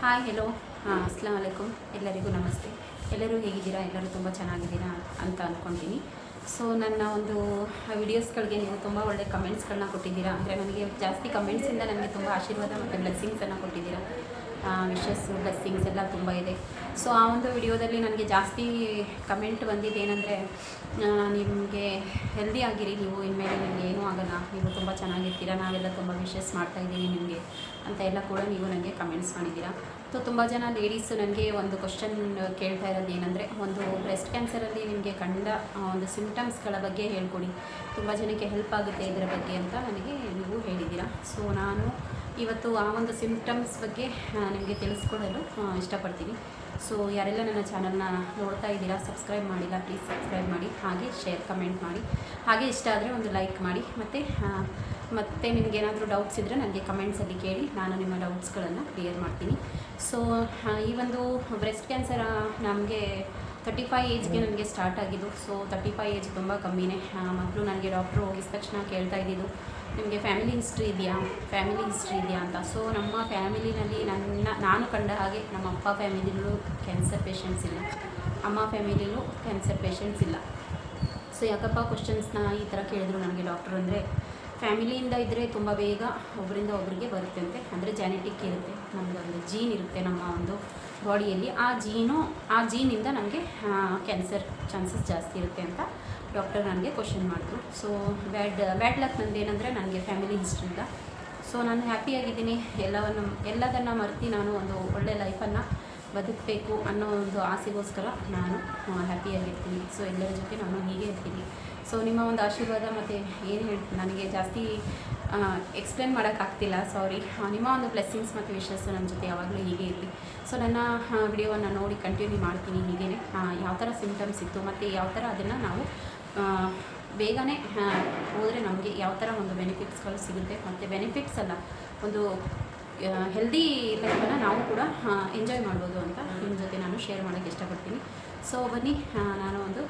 Hi hello ಹಾಂ ಅಸ್ಲಾಂ ವಲೈಕುಮ್ ಎಲ್ಲರಿಗೂ ನಮಸ್ತೆ. ಎಲ್ಲರೂ ಹೇಗಿದ್ದೀರಾ? ಎಲ್ಲರೂ ತುಂಬ ಚೆನ್ನಾಗಿದ್ದೀರಾ ಅಂತ ಅಂದ್ಕೊತೀನಿ ಸೊ ನನ್ನ ಒಂದು ವಿಡಿಯೋಸ್ಗಳಿಗೆ ನೀವು ತುಂಬ ಒಳ್ಳೆ ಕಮೆಂಟ್ಸ್ಗಳನ್ನ ಕೊಟ್ಟಿದ್ದೀರಾ? ಅಂದರೆ, ನನಗೆ ಜಾಸ್ತಿ ಕಮೆಂಟ್ಸಿಂದ ನನಗೆ ತುಂಬ ಆಶೀರ್ವಾದ ಮತ್ತು ಬ್ಲೆಸ್ಸಿಂಗ್ಸನ್ನು ಕೊಟ್ಟಿದ್ದೀರಾ? ವಿಶಸ್ಸು ಬ್ಲೆಸ್ಸಿಂಗ್ಸ್ ಎಲ್ಲ ತುಂಬ ಇದೆ. ಸೊ ಆ ಒಂದು ವಿಡಿಯೋದಲ್ಲಿ ನನಗೆ ಜಾಸ್ತಿ ಕಮೆಂಟ್ ಬಂದಿದ್ದು ಏನಂದರೆ ನಿಮಗೆ ಹೆಲ್ದಿ ಆಗಿರಿ, ನೀವು ಇನ್ಮೇಲೆ ನಿಮಗೆ ಏನೂ ಆಗಲ್ಲ. ನೀವು ತುಂಬ ಚೆನ್ನಾಗಿರ್ತೀರ, ನಾವೆಲ್ಲ ತುಂಬ ವಿಶಸ್ ಮಾಡ್ತಾ ಇದ್ದೀವಿ ನಿಮಗೆ ಅಂತ ಎಲ್ಲ ಕೂಡ ನೀವು ನನಗೆ ಕಮೆಂಟ್ಸ್ ಮಾಡಿದ್ದೀರಾ. ಸೊ ತುಂಬ ಜನ ಲೇಡೀಸು ನನಗೆ ಒಂದು ಕ್ವಶನ್ ಕೇಳ್ತಾ ಇರೋದು ಏನಂದರೆ, ಒಂದು ಬ್ರೆಸ್ಟ್ ಕ್ಯಾನ್ಸರಲ್ಲಿ ನಿಮಗೆ ಕಂಡ ಒಂದು ಸಿಮ್ಟಮ್ಸ್ಗಳ ಬಗ್ಗೆ ಹೇಳ್ಕೊಡಿ. ತುಂಬ ಜನಕ್ಕೆ ಹೆಲ್ಪ್ ಆಗುತ್ತೆ ಇದರ ಬಗ್ಗೆ ಅಂತ ನನಗೆ ನೀವು ಹೇಳಿದ್ದೀರಾ. ಸೊ ನಾನು ಇವತ್ತು ಆ ಒಂದು ಸಿಂಪ್ಟಮ್ಸ್ ಬಗ್ಗೆ ನಿಮಗೆ ತಿಳಿಸ್ಕೊಡಲು ಇಷ್ಟಪಡ್ತೀನಿ. ಸೊ ಯಾರೆಲ್ಲ ನನ್ನ ಚಾನಲ್ನ ನೋಡ್ತಾ ಇದ್ದೀರಾ ಸಬ್ಸ್ಕ್ರೈಬ್ ಮಾಡಿಲ್ಲ ಪ್ಲೀಸ್ ಸಬ್ಸ್ಕ್ರೈಬ್ ಮಾಡಿ. ಹಾಗೆ ಶೇರ್ ಕಮೆಂಟ್ ಮಾಡಿ. ಹಾಗೆ ಇಷ್ಟ ಆದರೆ ಒಂದು ಲೈಕ್ ಮಾಡಿ. ಮತ್ತು ಮತ್ತು ನಿಮಗೇನಾದರೂ ಡೌಟ್ಸ್ ಇದ್ದರೆ ನನಗೆ ಕಮೆಂಟ್ಸಲ್ಲಿ ಕೇಳಿ, ನಾನು ನಿಮ್ಮ ಡೌಟ್ಸ್ಗಳನ್ನು ಕ್ಲಿಯರ್ ಮಾಡ್ತೀನಿ. ಸೊ ಈ ಒಂದು ಬ್ರೆಸ್ಟ್ ಕ್ಯಾನ್ಸರ್ ನಮಗೆ ತರ್ಟಿ ಫೈವ್ ಏಜ್ಗೆ ನನಗೆ ಸ್ಟಾರ್ಟ್ ಆಗಿದ್ದು. ಸೊ ತರ್ಟಿ ಫೈವ್ ಏಜ್ ತುಂಬ ಕಮ್ಮಿನೇ. ಮೊದಲು ನನಗೆ ಡಾಕ್ಟ್ರು ಹೋಗಿದ ತಕ್ಷಣ ಕೇಳ್ತಾ ಇದ್ದಿದ್ದು. ನಿಮಗೆ ಫ್ಯಾಮಿಲಿ ಹಿಸ್ಟ್ರಿ ಇದೆಯಾ? ಫ್ಯಾಮಿಲಿ ಹಿಸ್ಟ್ರಿ ಇದೆಯಾ ಅಂತ. ಸೊ ನಮ್ಮ ಫ್ಯಾಮಿಲಿನಲ್ಲಿ ನನ್ನ, ನಾನು ಕಂಡ ಹಾಗೆ ನಮ್ಮ ಅಪ್ಪ ಫ್ಯಾಮಿಲಿಲೂ ಕ್ಯಾನ್ಸರ್ ಪೇಷಂಟ್ಸ್ ಇಲ್ಲ. ಅಮ್ಮ ಫ್ಯಾಮಿಲಿಲೂ ಕ್ಯಾನ್ಸರ್ ಪೇಷಂಟ್ಸ್ ಇಲ್ಲ. ಸೊ ಯಾಕಪ್ಪ ಕ್ವಶನ್ಸ್ನ ಈ ಥರ ಕೇಳಿದ್ರು ನನಗೆ ಡಾಕ್ಟರ್ ಅಂದರೆ ಫ್ಯಾಮಿಲಿಯಿಂದ ಇದ್ದರೆ ತುಂಬ ಬೇಗ ಒಬ್ಬರಿಂದ ಒಬ್ಬರಿಗೆ ಬರುತ್ತೆ ಅಂತೆ ಅಂದರೆ ಜೆನೆಟಿಕ್ ಇರುತ್ತೆ. ನಮ್ಮದು ಒಂದು ಜೀನ್ ಇರುತ್ತೆ ನಮ್ಮ ಒಂದು ಬಾಡಿಯಲ್ಲಿ ಆ ಜೀನು ಆ ಜೀನಿಂದ ನಮಗೆ ಕ್ಯಾನ್ಸರ್ ಚಾನ್ಸಸ್ ಜಾಸ್ತಿ ಇರುತ್ತೆ ಅಂತ ಡಾಕ್ಟರ್ ನನಗೆ ಕ್ವಶನ್ ಮಾಡಿದ್ರು. ಸೊ ಬ್ಯಾಡ್ ಬ್ಯಾಡ್ ಲಕ್ ನಂದು ಏನಂದರೆ ನನಗೆ ಫ್ಯಾಮಿಲಿ ಹಿಸ್ಟ್ರಿ ಇಲ್ಲ ಸೊ ನಾನು ಹ್ಯಾಪಿಯಾಗಿದ್ದೀನಿ ಎಲ್ಲವನ್ನು, ಎಲ್ಲದನ್ನು ಮರೆತು ನಾನು ಒಂದು ಒಳ್ಳೆ ಲೈಫನ್ನು ಬದುಕಬೇಕು ಅನ್ನೋ ಒಂದು ಆಸೆಗೋಸ್ಕರ ನಾನು ಹ್ಯಾಪಿಯಾಗಿರ್ತೀನಿ ಸೊ ಎಲ್ಲರ ಜೊತೆ ನಾನು ಹೀಗೆ ಇರ್ತೀನಿ. ಸೊ ನಿಮ್ಮ ಒಂದು ಆಶೀರ್ವಾದ ಮತ್ತು ಏನು ಹೇಳಿ, ನನಗೆ ಜಾಸ್ತಿ ಎಕ್ಸ್ಪ್ಲೇನ್ ಮಾಡೋಕ್ಕಾಗ್ತಿಲ್ಲ ಸಾರಿ ನಿಮ್ಮ ಒಂದು ಬ್ಲೆಸ್ಸಿಂಗ್ಸ್ ಮತ್ತು ವಿಶಸ್ ನನ್ನ ಜೊತೆ ಯಾವಾಗಲೂ ಹೀಗೆ ಇರಲಿ. ಸೊ ನನ್ನ ವಿಡಿಯೋವನ್ನು ನೋಡಿ ಕಂಟಿನ್ಯೂ ಮಾಡ್ತೀನಿ ಹೀಗೇ ಯಾವ ಥರ ಸಿಮ್ಟಮ್ಸ್ ಇತ್ತು ಮತ್ತು ಯಾವ ಥರ ಅದನ್ನು ನಾವು ಬೇಗನೆ ಹೋದರೆ ನಮಗೆ ಯಾವ ಥರ ಒಂದು ಬೆನಿಫಿಟ್ಸ್ಗಳು ಸಿಗುತ್ತೆ. ಮತ್ತು ಬೆನಿಫಿಟ್ಸ್ ಅಲ್ಲ, ಒಂದು ಹೆಲ್ದಿ ಲೈಫನ್ನು ನಾವು ಕೂಡ ಎಂಜಾಯ್ ಮಾಡ್ಬೋದು ಅಂತ ನಿಮ್ಮ ಜೊತೆ ನಾನು ಶೇರ್ ಮಾಡೋಕ್ಕೆ ಇಷ್ಟಪಡ್ತೀನಿ. ಸೊ ಬನ್ನಿ ನಾನು ಒಂದು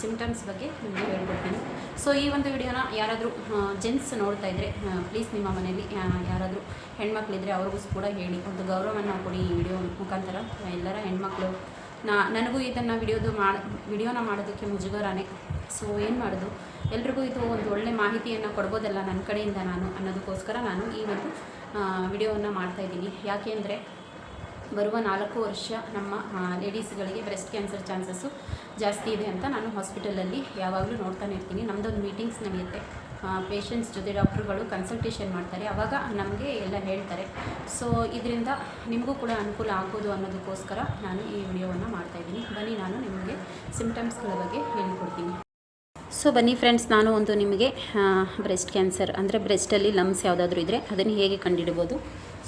ಸಿಮ್ಟಮ್ಸ್ ಬಗ್ಗೆ ನಿಮಗೆ ಹೇಳ್ಕೊಡ್ತೀನಿ. ಸೊ ಈ ಒಂದು ವಿಡಿಯೋನ ಯಾರಾದರೂ ಜೆಂಟ್ಸ್ ನೋಡ್ತಾ ಇದ್ದರೆ ಪ್ಲೀಸ್ ನಿಮ್ಮ ಮನೆಯಲ್ಲಿ ಯಾರಾದರೂ ಹೆಣ್ಮಕ್ಳಿದ್ರೆ ಅವ್ರಿಗೂ ಕೂಡ ಹೇಳಿ, ಒಂದು ಗೌರವವನ್ನು ಕೊಡಿ ಈ ವಿಡಿಯೋ ಮುಖಾಂತರ. ಎಲ್ಲರ ಹೆಣ್ಮಕ್ಳು, ನಾ, ನನಗೂ ಇದನ್ನು ವಿಡಿಯೋದು ಮಾಡಿ, ವಿಡಿಯೋನ ಮಾಡೋದಕ್ಕೆ ಮುಜುಗರನೇ. ಸೊ ಏನು ಮಾಡೋದು? ಎಲ್ರಿಗೂ ಇದು ಒಂದು ಒಳ್ಳೆ ಮಾಹಿತಿಯನ್ನು ಕೊಡ್ಬೋದಲ್ಲ ನನ್ನ ಕಡೆಯಿಂದ ನಾನು ಅನ್ನೋದಕ್ಕೋಸ್ಕರ ನಾನು ಈ ಒಂದು ವಿಡಿಯೋವನ್ನು ಮಾಡ್ತಾಯಿದ್ದೀನಿ ಯಾಕೆ ಅಂದರೆ ಬರುವ ನಾಲ್ಕು ವರ್ಷ ನಮ್ಮ ಲೇಡೀಸ್ಗಳಿಗೆ ಬ್ರೆಸ್ಟ್ ಕ್ಯಾನ್ಸರ್ ಚಾನ್ಸಸ್ಸು ಜಾಸ್ತಿ ಇದೆ ಅಂತ ನಾನು ಹಾಸ್ಪಿಟಲಲ್ಲಿ ಯಾವಾಗಲೂ ನೋಡ್ತಾನೆ ಇರ್ತೀನಿ. ನಮ್ಮದೊಂದು ಮೀಟಿಂಗ್ಸ್ ನಡೆಯುತ್ತೆ. ಪೇಷಂಟ್ಸ್ ಜೊತೆ ಡಾಕ್ಟ್ರುಗಳು ಕನ್ಸಲ್ಟೇಷನ್ ಮಾಡ್ತಾರೆ. ಆವಾಗ ನಮಗೆ ಎಲ್ಲ ಹೇಳ್ತಾರೆ. ಸೊ ಇದರಿಂದ ನಿಮಗೂ ಕೂಡ ಅನುಕೂಲ ಆಗೋದು ಅನ್ನೋದಕ್ಕೋಸ್ಕರ ನಾನು ಈ ವಿಡಿಯೋವನ್ನು ಮಾಡ್ತಾಯಿದ್ದೀನಿ ಬನ್ನಿ, ನಾನು ನಿಮಗೆ ಸಿಮ್ಟಮ್ಸ್ಗಳ ಬಗ್ಗೆ ಹೇಳಿಕೊಡ್ತೀನಿ. ಸೊ ಬನ್ನಿ ಫ್ರೆಂಡ್ಸ್ ನಾನು ಒಂದು ನಿಮಗೆ ಬ್ರೆಸ್ಟ್ ಕ್ಯಾನ್ಸರ್ ಅಂದರೆ ಬ್ರೆಸ್ಟಲ್ಲಿ ಲಮ್ಸ್ ಯಾವುದಾದ್ರೂ ಇದ್ದರೆ ಅದನ್ನು ಹೇಗೆ ಕಂಡುಹಿಡ್ಬೋದು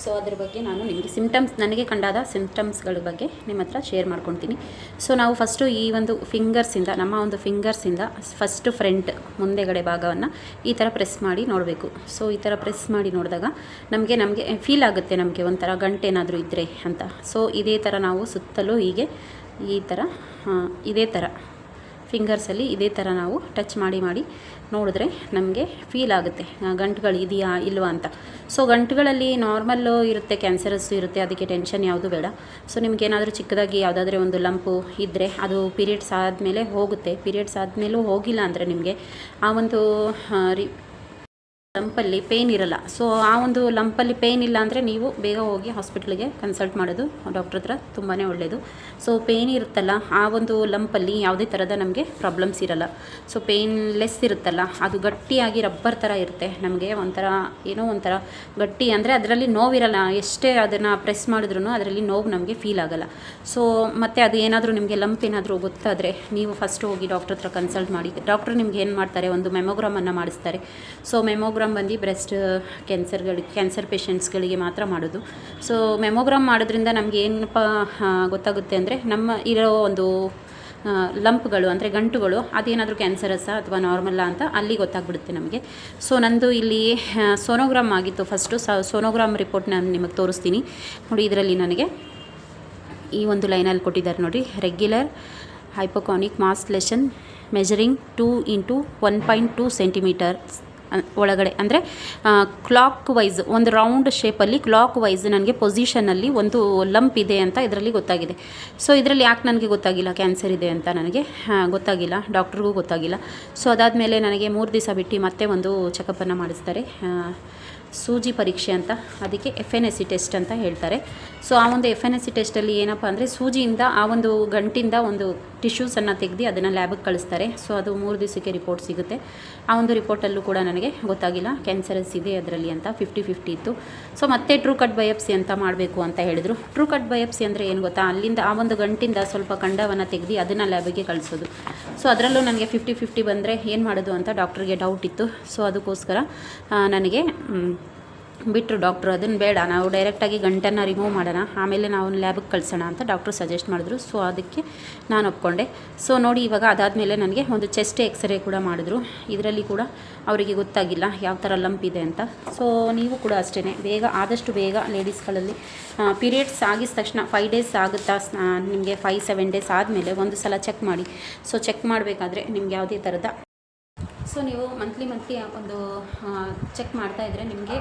ಸೊ ಅದ್ರ ಬಗ್ಗೆ ನಾನು ನಿಮಗೆ ಸಿಮ್ಟಮ್ಸ್ ನನಗೆ ಕಂಡಾದ ಸಿಮ್ಟಮ್ಸ್ಗಳ ಬಗ್ಗೆ ನಿಮ್ಮ ಹತ್ರ ಶೇರ್ ಮಾಡ್ಕೊತೀನಿ ಸೊ ನಾವು ಫಸ್ಟು ಈ ಒಂದು ಫಿಂಗರ್ಸಿಂದ ನಮ್ಮ ಒಂದು ಫಿಂಗರ್ಸಿಂದ ಫಸ್ಟ್ ಫ್ರಂಟ್ ಮುಂದೆಗಡೆ ಭಾಗವನ್ನು ಈ ಥರ ಪ್ರೆಸ್ ಮಾಡಿ ನೋಡಬೇಕು. ಸೊ ಈ ಥರ ಪ್ರೆಸ್ ಮಾಡಿ ನೋಡಿದಾಗ ನಮಗೆ ನಮಗೆ ಫೀಲ್ ಆಗುತ್ತೆ ನಮಗೆ ಒಂಥರ ಗಂಟೆನಾದರೂ ಇದ್ದರೆ ಅಂತ. ಸೊ ಇದೇ ಥರ ನಾವು ಸುತ್ತಲೂ ಹೀಗೆ ಈ ಥರ ಇದೇ ಥರ ಫಿಂಗರ್ಸಲ್ಲಿ ಇದೇ ಥರ ನಾವು ಟಚ್ ಮಾಡಿ ಮಾಡಿ ನೋಡಿದ್ರೆ ನಮಗೆ ಫೀಲ್ ಆಗುತ್ತೆ. ಗಂಟುಗಳು ಇದೆಯಾ ಇಲ್ವಾ ಅಂತ. ಸೊ ಗಂಟುಗಳಲ್ಲಿ ನಾರ್ಮಲ್ಲು ಇರುತ್ತೆ ಕ್ಯಾನ್ಸರಸ್ಸು ಇರುತ್ತೆ, ಅದಕ್ಕೆ ಟೆನ್ಷನ್ ಯಾವುದು ಬೇಡ. ಸೊ ನಿಮಗೇನಾದರೂ ಚಿಕ್ಕದಾಗಿ ಯಾವುದಾದ್ರೂ ಒಂದು ಲಂಪು ಇದ್ದರೆ ಅದು ಪೀರಿಯಡ್ಸ್ ಆದಮೇಲೆ ಹೋಗುತ್ತೆ. ಪೀರಿಯಡ್ಸ್ ಆದಮೇಲೂ ಹೋಗಿಲ್ಲ ಅಂದರೆ ನಿಮಗೆ ಆ ಒಂದು ರಿ ಲಂಪಲ್ಲಿ ಪೇಯ್ನ್ ಇರಲ್ಲ. ಸೊ ಆ ಒಂದು ಲಂಪಲ್ಲಿ ಪೇಯ್ನ್ ಇಲ್ಲ ಅಂದರೆ ನೀವು ಬೇಗ ಹೋಗಿ ಹಾಸ್ಪಿಟ್ಲಿಗೆ ಕನ್ಸಲ್ಟ್ ಮಾಡೋದು ಡಾಕ್ಟ್ರ ಹತ್ರ ತುಂಬಾ ಒಳ್ಳೆಯದು ಸೊ ಪೇಯ್ನ್ ಇರುತ್ತಲ್ಲ, ಆ ಒಂದು ಲಂಪಲ್ಲಿ ಯಾವುದೇ ಥರದ ನಮಗೆ ಪ್ರಾಬ್ಲಮ್ಸ್ ಇರಲ್ಲ. ಸೊ ಪೇಯ್ನ್ಲೆಸ್ ಇರುತ್ತಲ್ಲ, ಅದು ಗಟ್ಟಿಯಾಗಿ ರಬ್ಬರ್ ಥರ ಇರುತ್ತೆ. ನಮಗೆ ಒಂಥರ ಏನೋ ಒಂಥರ ಗಟ್ಟಿ ಅಂದರೆ ಅದರಲ್ಲಿ ನೋವಿರಲ್ಲ, ಎಷ್ಟೇ ಅದನ್ನು ಪ್ರೆಸ್ ಮಾಡಿದ್ರೂ ಅದರಲ್ಲಿ ನೋವು ನಮಗೆ ಫೀಲ್ ಆಗಲ್ಲ. ಸೊ ಮತ್ತು ಅದು ಏನಾದರೂ ನಿಮಗೆ ಲಂಪ್ ಏನಾದರೂ ಗೊತ್ತಾದರೆ ನೀವು ಫಸ್ಟ್ ಹೋಗಿ ಡಾಕ್ಟ್ರ್ ಹತ್ರ ಕನ್ಸಲ್ಟ್ ಮಾಡಿ. ಡಾಕ್ಟ್ರ್ ನಿಮ್ಗೆ ಏನು ಮಾಡ್ತಾರೆ, ಒಂದು ಮೆಮೊಗ್ರಾಮನ್ನು ಮಾಡಿಸ್ತಾರೆ. ಸೊ ಮೆಮೊಗ್ರಾಮ್ ಬಂದು ಬ್ರೆಸ್ಟ್ ಕ್ಯಾನ್ಸರ್ಗಳಿಗೆ ಕ್ಯಾನ್ಸರ್ ಪೇಷಂಟ್ಸ್ಗಳಿಗೆ ಮಾತ್ರ ಮಾಡೋದು. ಸೊ ಮೆಮೋಗ್ರಾಮ್ ಮಾಡೋದ್ರಿಂದ ನಮಗೆ ಏನಪ್ಪ ಗೊತ್ತಾಗುತ್ತೆ ಅಂದರೆ ನಮ್ಮ ಇರೋ ಒಂದು ಲಂಪ್ಗಳು ಅಂದರೆ ಗಂಟುಗಳು ಅದೇನಾದರೂ ಕ್ಯಾನ್ಸರಸ್ಸಾ ಅಥವಾ ನಾರ್ಮಲ್ಲಾ ಅಂತ ಅಲ್ಲಿ ಗೊತ್ತಾಗ್ಬಿಡುತ್ತೆ ನಮಗೆ. ಸೊ ನಂದು ಇಲ್ಲಿ ಸೋನೋಗ್ರಾಮ್ ಆಗಿತ್ತು ಫಸ್ಟು ಸೋನೋಗ್ರಾಮ್ ರಿಪೋರ್ಟ್ ನಾನು ನಿಮಗೆ ತೋರಿಸ್ತೀನಿ. ನೋಡಿ ಇದರಲ್ಲಿ ನನಗೆ ಈ ಒಂದು ಲೈನಲ್ಲಿ ಕೊಟ್ಟಿದ್ದಾರೆ ನೋಡಿ. Regular hypoechoic mass lesion measuring two into one point two centimetre ಅ- ಒಳಗಡೆ. ಅಂದರೆ ಕ್ಲಾಕ್ ವೈಸ್ ಒಂದು ರೌಂಡ್ ಶೇಪಲ್ಲಿ ಕ್ಲಾಕ್ ವೈಸ್ ನನಗೆ ಪೊಸಿಷನಲ್ಲಿ ಒಂದು ಲಂಪ್ ಇದೆ ಅಂತ ಇದರಲ್ಲಿ ಗೊತ್ತಾಗಿದೆ. ಸೊ ಇದರಲ್ಲಿ ಯಾಕೆ ನನಗೆ ಗೊತ್ತಾಗಿಲ್ಲ? ಕ್ಯಾನ್ಸರ್ ಇದೆ ಅಂತ ನನಗೆ ಗೊತ್ತಾಗಿಲ್ಲ. ಡಾಕ್ಟ್ರಿಗೂ ಗೊತ್ತಾಗಿಲ್ಲ. ಸೊ ಅದಾದಮೇಲೆ ನನಗೆ ಮೂರು ದಿವಸ ಬಿಟ್ಟು ಮತ್ತೆ ಒಂದು ಚೆಕಪ್ಪನ್ನು ಮಾಡಿಸ್ತಾರೆ. ಸೂಜಿ ಪರೀಕ್ಷೆ ಅಂತ, ಅದಕ್ಕೆ F N S C test ಅಂತ ಹೇಳ್ತಾರೆ. ಸೊ ಆ ಒಂದು ಎಫ್ ಎನ್ ಎಸ್ ಸಿ ಟೆಸ್ಟಲ್ಲಿ ಏನಪ್ಪ ಅಂದರೆ ಸೂಜಿಯಿಂದ ಆ ಒಂದು ಗಂಟಿಂದ ಒಂದು ಟಿಶ್ಯೂಸನ್ನು ತೆಗೆದು ಅದನ್ನು ಲ್ಯಾಬಿಗೆ ಕಳಿಸ್ತಾರೆ. ಸೊ ಅದು ಮೂರು ದಿವಸಕ್ಕೆ ರಿಪೋರ್ಟ್ ಸಿಗುತ್ತೆ. ಆ ಒಂದು ರಿಪೋರ್ಟಲ್ಲೂ ಕೂಡ ನನಗೆ ಗೊತ್ತಾಗಿಲ್ಲ. ಕ್ಯಾನ್ಸರಸ್ ಇದೆ ಅದರಲ್ಲಿ ಅಂತ ಫಿಫ್ಟಿ ಫಿಫ್ಟಿ ಇತ್ತು. ಸೊ ಮತ್ತೆ ಟ್ರೂ ಕಟ್ ಬಯೋಪ್ಸಿ ಅಂತ ಮಾಡಬೇಕು ಅಂತ ಹೇಳಿದರು. ಟ್ರೂ ಕಟ್ ಬಯೋಪ್ಸಿ ಅಂದರೆ ಏನು ಗೊತ್ತಾ? ಅಲ್ಲಿಂದ ಆ ಒಂದು ಗಂಟಿಂದ ಸ್ವಲ್ಪ ಕಂಡವನ್ನು ತೆಗೆದು ಅದನ್ನು ಲ್ಯಾಬಿಗೆ ಕಳಿಸೋದು. ಸೊ ಅದರಲ್ಲೂ ನನಗೆ ಫಿಫ್ಟಿ ಫಿಫ್ಟಿ ಬಂದರೆ ಏನು ಮಾಡೋದು ಅಂತ ಡಾಕ್ಟ್ರಿಗೆ ಡೌಟ್ ಇತ್ತು. ಸೊ ಅದಕ್ಕೋಸ್ಕರ ನನಗೆ ಬಿಟ್ಟರು ಡಾಕ್ಟ್ರು ಅದನ್ನು ಬೇಡ. ನಾವು ಡೈರೆಕ್ಟಾಗಿ ಗಂಟನ್ನು ರಿಮೂವ್ ಮಾಡೋಣ. ಆಮೇಲೆ ನಾವು ಲ್ಯಾಬಿಗೆ ಕಳಿಸೋಣ ಅಂತ ಡಾಕ್ಟ್ರು ಸಜೆಸ್ಟ್ ಮಾಡಿದ್ರು. ಸೊ ಅದಕ್ಕೆ ನಾನು ಒಪ್ಕೊಂಡೆ. ಸೊ ನೋಡಿ ಇವಾಗ ಅದಾದಮೇಲೆ ನನಗೆ ಒಂದು ಚೆಸ್ಟ್ ಎಕ್ಸ್ರೇ ಕೂಡ ಮಾಡಿದ್ರು. ಇದರಲ್ಲಿ ಕೂಡ ಅವರಿಗೆ ಗೊತ್ತಾಗಿಲ್ಲ ಯಾವ ಥರ ಲಂಪ್ ಇದೆ ಅಂತ. ಸೊ ನೀವು ಕೂಡ ಅಷ್ಟೇ ಬೇಗ, ಆದಷ್ಟು ಬೇಗ ಲೇಡೀಸ್ಗಳಲ್ಲಿ ಪೀರಿಯಡ್ಸ್ ಆಗಿದ ತಕ್ಷಣ ಫೈವ್ ಡೇಸ್ ಆಗುತ್ತಾ ನಿಮಗೆ ಫೈವ್ ಸೆವೆನ್ ಡೇಸ್ ಆದಮೇಲೆ ಒಂದು ಸಲ ಚೆಕ್ ಮಾಡಿ. ಸೊ ಚೆಕ್ ಮಾಡಬೇಕಾದ್ರೆ ನಿಮ್ಗೆ ಯಾವುದೇ ಥರದ ಸೊ ನೀವು ಮಂತ್ಲಿ ಮಂತ್ಲಿ ಒಂದು ಚೆಕ್ ಮಾಡ್ತಾ ಇದ್ದರೆ ನಿಮಗೆ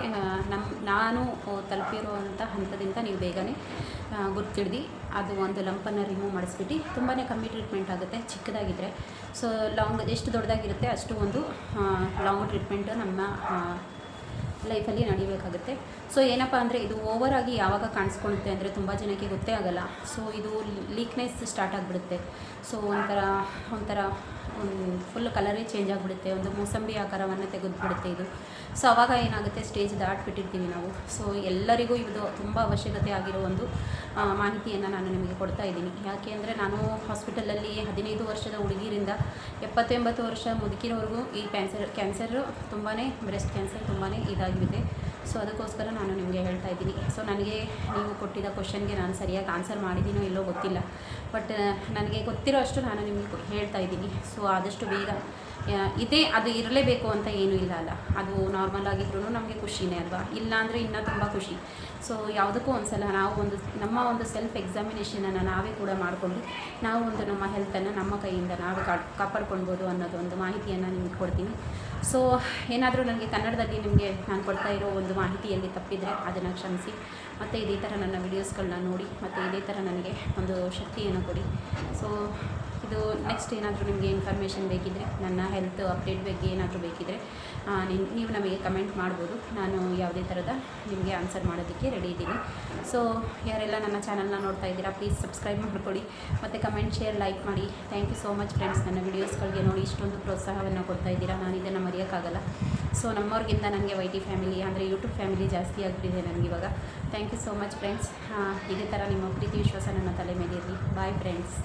ನಮ್ಮ ನಾನು ತಲುಪಿರುವಂಥ ಹಂತದಿಂದ ನೀವು ಬೇಗನೆ ಗುರ್ತಿಡ್ದು. ಅದು ಒಂದು ಲಂಪನ್ನು ರಿಮೂವ್ ಮಾಡಿಸ್ಬಿಟ್ಟು ತುಂಬಾ ಕಮ್ಮಿ ಟ್ರೀಟ್ಮೆಂಟ್ ಆಗುತ್ತೆ ಚಿಕ್ಕದಾಗಿದ್ದರೆ ಸೊ ಲಾಂಗ್ ಎಷ್ಟು ದೊಡ್ಡದಾಗಿರುತ್ತೆ ಅಷ್ಟು ಒಂದು ಲಾಂಗ್ ಟ್ರೀಟ್ಮೆಂಟು ನಮ್ಮ ಲೈಫಲ್ಲಿ ನಡಿಬೇಕಾಗುತ್ತೆ. ಸೊ ಏನಪ್ಪ ಅಂದರೆ ಇದು ಓವರ್ ಆಗಿ ಯಾವಾಗ ಕಾಣಿಸ್ಕೊಳುತ್ತೆ ಅಂದರೆ ತುಂಬ ಜನಕ್ಕೆ ಗೊತ್ತೇ ಆಗಲ್ಲ. ಸೊ ಇದು ಲೀಕ್ನೆಸ್ ಸ್ಟಾರ್ಟ್ ಆಗಿಬಿಡುತ್ತೆ. ಸೊ ಒಂಥರ ಒಂಥರ ಫುಲ್ ಕಲರೇ ಚೇಂಜ್ ಆಗಿಬಿಡುತ್ತೆ. ಒಂದು ಮೂಸಂಬಿ ಆಕಾರವನ್ನು ತೆಗೆದುಬಿಡುತ್ತೆ ಇದು. ಸೊ ಅವಾಗ ಏನಾಗುತ್ತೆ ಸ್ಟೇಜ್ ದಾಟ್ಬಿಟ್ಟಿರ್ತೀವಿ ನಾವು. ಸೊ ಎಲ್ಲರಿಗೂ ಇದು ತುಂಬ ಅವಶ್ಯಕತೆ ಆಗಿರೋ ಒಂದು ಮಾಹಿತಿಯನ್ನು ನಾನು ನಿಮಗೆ ಕೊಡ್ತಾ ಇದ್ದೀನಿ. ಯಾಕೆ ಅಂದರೆ ನಾನು ಹಾಸ್ಪಿಟಲಲ್ಲಿ ಹದಿನೈದು ವರ್ಷದ ಹುಡುಗಿರಿಂದ ಎಪ್ಪತ್ತೊಂಬತ್ತು ವರ್ಷ ಮುದುಕಿರೋವರೆಗೂ ಈ ಕ್ಯಾನ್ಸರ್ ಕ್ಯಾನ್ಸರು ತುಂಬಾ ಬ್ರೆಸ್ಟ್ ಕ್ಯಾನ್ಸರ್ ತುಂಬಾ ಇದಾಗಿದೆ ಸೊ ಅದಕ್ಕೋಸ್ಕರ ನಾನು ನಿಮಗೆ ಹೇಳ್ತಾ ಇದ್ದೀನಿ. ಸೊ ನನಗೆ ನೀವು ಕೊಟ್ಟಿದ್ದ ಕ್ವಶನ್ಗೆ ನಾನು ಸರಿಯಾಗಿ ಆನ್ಸರ್ ಮಾಡಿದ್ದೀನೋ ಇಲ್ಲೋ ಗೊತ್ತಿಲ್ಲ. ಬಟ್ ನನಗೆ ಗೊತ್ತಿರೋ ಅಷ್ಟು ನಾನು ನಿಮಗೆ ಹೇಳ್ತಾ ಇದ್ದೀನಿ. ಸೊ ಆದಷ್ಟು ಬೇಗ ಇದೇ, ಅದು ಇರಲೇಬೇಕು ಅಂತ ಏನೂ ಇಲ್ಲ ಅಲ್ಲ. ಅದು ನಾರ್ಮಲ್ ಆಗಿದ್ರೂ ನಮಗೆ ಖುಷಿನೇ ಅಲ್ವಾ? ಇಲ್ಲಾಂದರೆ ಇನ್ನೂ ತುಂಬ ಖುಷಿ. ಸೊ ಯಾವುದಕ್ಕೂ ಒಂದ್ಸಲ ನಾವು ಒಂದು, ನಮ್ಮ ಒಂದು ಸೆಲ್ಫ್ ಎಕ್ಸಾಮಿನೇಷನನ್ನು ನಾವೇ ಕೂಡ ಮಾಡಿಕೊಂಡು, ನಾವು ಒಂದು ನಮ್ಮ ಹೆಲ್ತನ್ನು ನಮ್ಮ ಕೈಯಿಂದ ನಾವೇ ಕಾಪಾಡ್ಕೊಳ್ಬೋದು ಅನ್ನೋದು ಒಂದು ಮಾಹಿತಿಯನ್ನು ನಿಮಗೆ ಕೊಡ್ತೀನಿ. ಸೊ ಏನಾದರೂ ನನಗೆ ಕನ್ನಡದಲ್ಲಿ ನಿಮಗೆ ನಾನು ಕೊಡ್ತಾ ಇರೋ ಒಂದು ಮಾಹಿತಿಯಲ್ಲಿ ತಪ್ಪಿದರೆ ಅದನ್ನು ಕ್ಷಮಿಸಿ. ಮತ್ತು ಇದೇ ಥರ ನನ್ನ ವೀಡಿಯೋಸ್ಗಳನ್ನ ನೋಡಿ, ಮತ್ತು ಇದೇ ಥರ ನನಗೆ ಒಂದು ಶಕ್ತಿಯನ್ನು ಕೊಡಿ. ಸೊ ಇದು ನೆಕ್ಸ್ಟ್ ಏನಾದರೂ ನಿಮಗೆ ಇನ್ಫಾರ್ಮೇಷನ್ ಬೇಕಿದ್ದರೆ ನನ್ನ ಹೆಲ್ತ್ ಅಪ್ಡೇಟ್ ಬಗ್ಗೆ ಏನಾದರೂ ಬೇಕಿದ್ದರೆ ನೀವು ನಮಗೆ ಕಮೆಂಟ್ ಮಾಡ್ಬೋದು. ನಾನು ಯಾವುದೇ ಥರದ ನಿಮಗೆ ಆನ್ಸರ್ ಮಾಡೋದಕ್ಕೆ ರೆಡಿ ಇದ್ದೀನಿ. ಸೊ ಯಾರೆಲ್ಲ ನನ್ನ ಚಾನಲ್ನ ನೋಡ್ತಾ ಇದ್ದೀರಾ ಪ್ಲೀಸ್ ಸಬ್ಸ್ಕ್ರೈಬ್ ಮಾಡ್ಕೊಳ್ಳಿ. ಮತ್ತು ಕಮೆಂಟ್ ಶೇರ್ ಲೈಕ್ ಮಾಡಿ. Thank you so much friends ನನ್ನ ವೀಡಿಯೋಸ್ಗಳಿಗೆ ನೋಡಿ ಇಷ್ಟೊಂದು ಪ್ರೋತ್ಸಾಹವನ್ನು ಕೊಡ್ತಾ ಇದ್ದೀರಾ, ನಾನು ಇದನ್ನು ಮರೆಯೋಕ್ಕಾಗಲ್ಲ. ಸೊ ನಮ್ಮವ್ರಿಗಿಂತ ನನಗೆ ವೈ ಟಿ ಫ್ಯಾಮಿಲಿ ಅಂದರೆ ಯೂಟ್ಯೂಬ್ ಫ್ಯಾಮಿಲಿ ಜಾಸ್ತಿ ಆಗಿಬಿಟ್ಟಿದೆ ಇವಾಗ. Thank you so much friends ಇದೇ ಥರ ನಿಮ್ಮ ಪ್ರೀತಿ ವಿಶ್ವಾಸ ನನ್ನ ತಲೆ ಮೇಲೆ ಇರಲಿ. Bye friends